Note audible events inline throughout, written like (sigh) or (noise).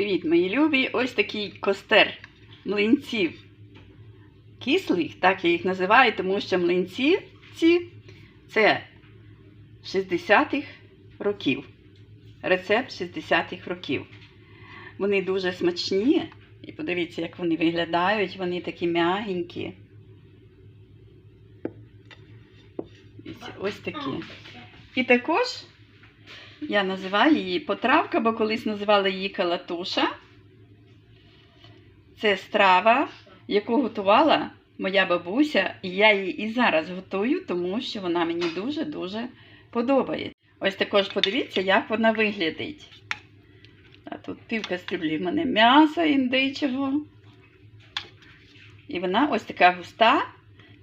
Привіт, мої любі! Ось такий костер млинців кислих, так я їх називаю, тому що млинці ці це 60-х років. Рецепт 60-х років. Вони дуже смачні. І подивіться, як вони виглядають. Вони такі м'ягенькі. Ось- такі. І також я називаю її потравка, бо колись називали її калатуша. Це страва, яку готувала моя бабуся, і я її і зараз готую, тому що вона мені дуже-дуже подобається. Ось також подивіться, як вона виглядить. А тут пів кастрюлі в мене м'яса індичого. І вона ось така густа,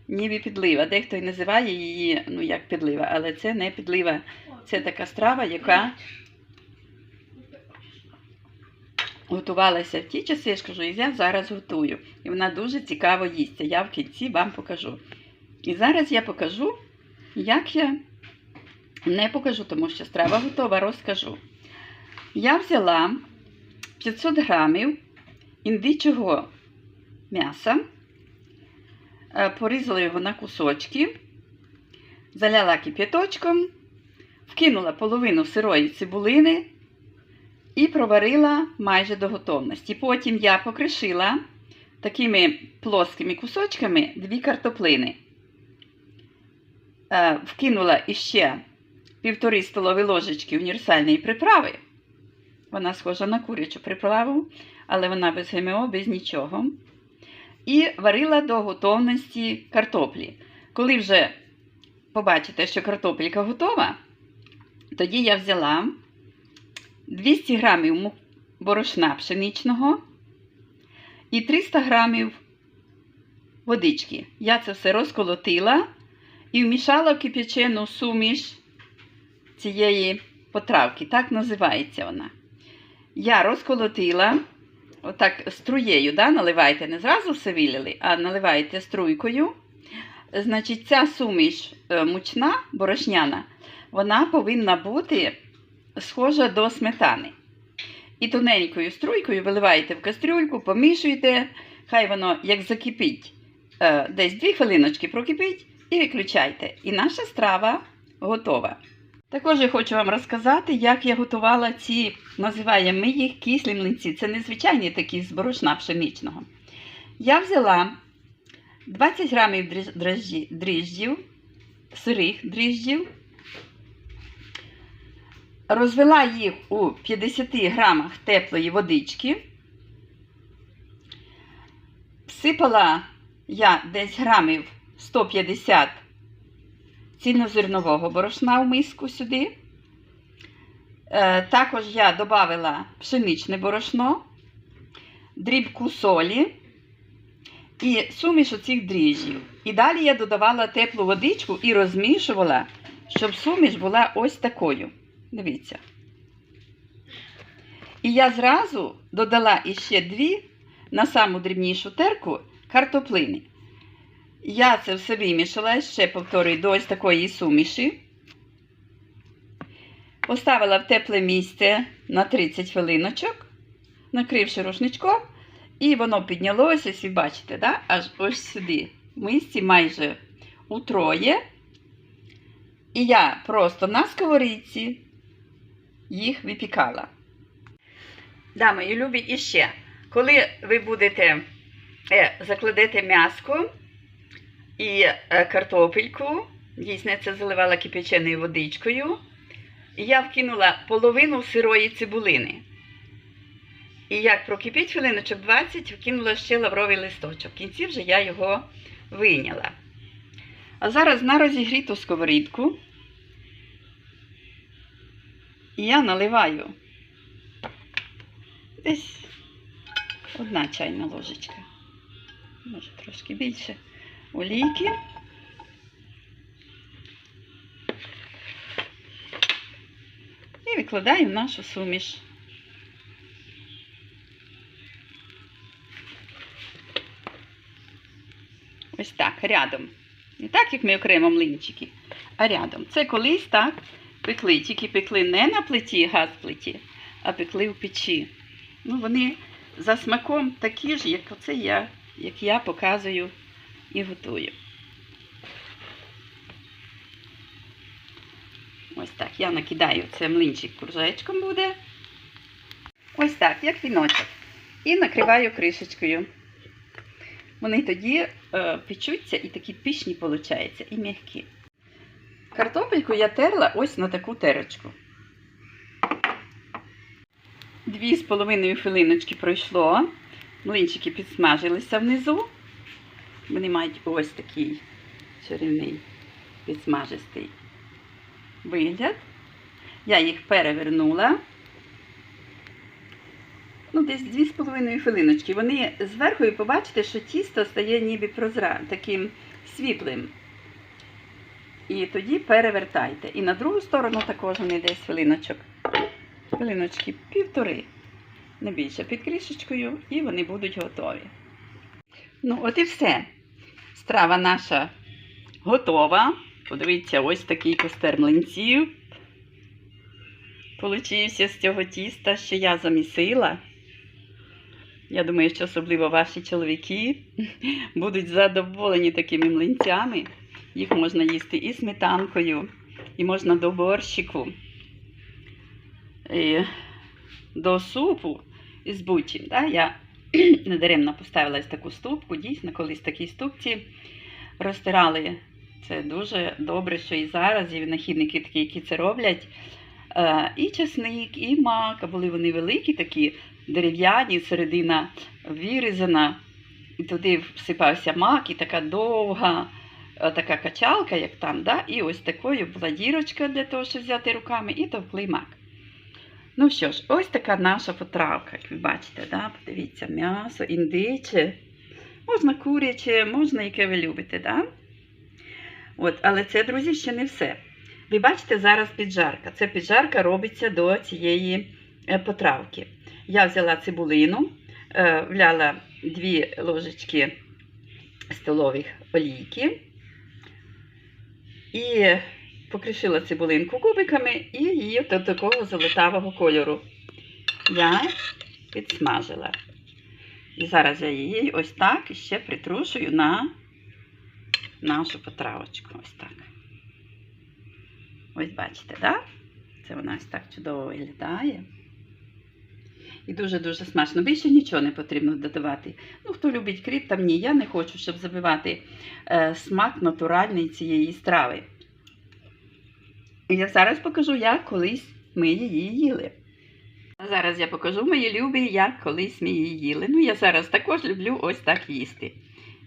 ніби підлива. Дехто і називає її, ну як підлива, але це не підлива. Це така страва, яка готувалася в ті часи, я ж кажу, і я зараз готую. І вона дуже цікаво їсться. Я в кінці вам покажу. І зараз я покажу, як я не покажу, тому що страва готова, розкажу. Я взяла 500 грамів індичого м'яса, е, порізала його на кусочки, заляла кип'яточком, вкинула половину сирої цибулини і проварила майже до готовності. Потім я покришила такими плоскими кусочками дві картоплини. Е, Вкинула іще півтори столові ложечки універсальної приправи. Вона схожа на курячу приправу, але вона без ГМО, без нічого. І варила до готовності картоплі. Коли вже побачите, що картопелька готова, тоді я взяла 200 грамів борошна пшеничного і 300 грамів водички. Я це все розколотила і вмішала в кип'ячену суміш цієї потравки. Так називається вона. Я розколотила, отак струєю, да, наливайте, не зразу все вилили, а наливаєте струйкою. Значить, ця суміш е, мучна, борошняна, вона повинна бути схожа до сметани. І тоненькою струйкою виливаєте в кастрюльку, помішуєте, хай воно як закипить, е, десь 2 хвилиночки прокипить і виключайте. І наша страва готова. Також я хочу вам розказати, як я готувала ці, називаємо ми їх кислі млинці. Це незвичайні такі з борошна пшеничного. Я взяла 20 грамів дріж- дріжджів, сирих дріжджів, розвела їх у 50 грамах теплої водички, всипала я десь грамів 150 цільнозернового борошна в миску сюди. Е, Також я додала пшеничне борошно, дрібку солі і суміш оцих дріжджів. І далі я додавала теплу водичку і розмішувала, щоб суміш була ось такою. Дивіться. І я зразу додала іще дві на саму дрібнішу терку картоплини. Я це все вимішала, ще повторюю, до ось такої суміші. Поставила в тепле місце на 30 хвилиночок, накривши рушничком, і воно піднялося, ось ви бачите, да? аж ось сюди. В мисці майже утроє. І я просто на сковорідці їх випікала. Да, мої любі, і ще, коли ви будете е, закладете м'яско, і е, картопельку. Дійсно, це заливала кипяченою водичкою. І я вкинула половину сирої цибулини. І як прокипіть хвилиночок 20, вкинула ще лавровий листочок. В кінці вже я його вийняла. А зараз на розігріту сковорідку і я наливаю десь одна чайна ложечка. Може трошки більше олійки. І викладаємо нашу суміш. Ось так, рядом. Не так, як ми окремо млинчики, а рядом. Це колись так пекли, тільки пекли не на плиті, газ плиті, а пекли в печі. Ну, вони за смаком такі ж, як оце я, як я показую і готую. Ось так. Я накидаю це млинчик кружечком буде. Ось так, як віночок. І накриваю кришечкою. Вони тоді е, печуться і такі пишні получаються, і м'які. Картопельку я терла ось на таку терочку. Дві з половиною хвилиночки пройшло. Млинчики підсмажилися внизу. Вони мають ось такий чарівний підсмажистий вигляд. Я їх перевернула. Ну, десь 2,5 хвилиночки. Вони зверху і побачите, що тісто стає ніби прозра, таким світлим. І тоді перевертайте. І на другу сторону також вони десь хвилиночок. Хвилиночки півтори. Не більше під кришечкою, і вони будуть готові. Ну, от і все. Страва наша готова. Подивіться, ось такий костер млинців. Получився з цього тіста, що я замісила. Я думаю, що особливо ваші чоловіки (laughs) будуть задоволені такими млинцями. Їх можна їсти і сметанкою, і можна до борщику, і до супу із бучі. Да? Я (clears throat) недаремно поставила таку ступку. Дійсно, колись такі ступці розтирали. Це дуже добре, що і зараз і винахідники такі, які це роблять. Е, І часник, і мак, були вони великі, такі дерев'яні, середина вирізана, і туди всипався мак, і така довга така качалка, як там, да? і ось такою була дірочка для того, щоб взяти руками, і товклий мак. Ну що ж, ось така наша потравка, як ви бачите, да? подивіться, м'ясо, індиче, можна куряче, можна яке ви любите. Да? От, але це, друзі, ще не все. Ви бачите зараз піджарка. Це піджарка робиться до цієї е, потравки. Я взяла цибулину, е, вляла 2 ложечки столових олійки і покришила цибулинку кубиками і її до такого золотавого кольору. Я підсмажила. І зараз я її ось так ще притрушую на нашу потравочку. Ось так. Ось бачите, так? Да? Це вона ось так чудово виглядає. І дуже-дуже смачно. Більше нічого не потрібно додавати. Ну, хто любить кріп, там ні. Я не хочу, щоб забивати е, смак натуральний цієї страви. І я зараз покажу, як колись ми її їли. А зараз я покажу мої любі, як колись ми її їли. Ну, я зараз також люблю ось так їсти.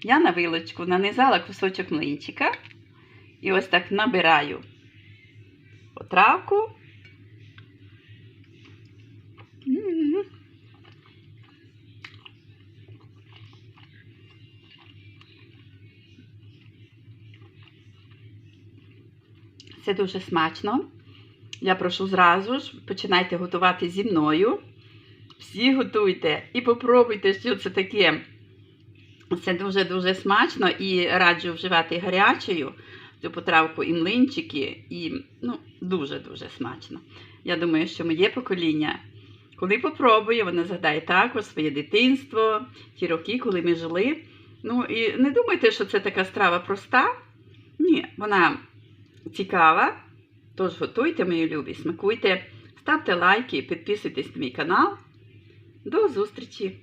Я на вилочку нанизала кусочок млинчика і ось так набираю потравку. Це дуже смачно. Я прошу зразу ж, починайте готувати зі мною. Всі готуйте і попробуйте, що це таке. Це дуже-дуже смачно і раджу вживати гарячою цю потравку і млинчики, і ну, дуже-дуже смачно. Я думаю, що моє покоління, коли попробує, вона згадає також своє дитинство, ті роки, коли ми жили. Ну і не думайте, що це така страва проста. Ні, вона цікава. Тож готуйте, мої любі, смакуйте, ставте лайки, підписуйтесь на мій канал. До зустрічі!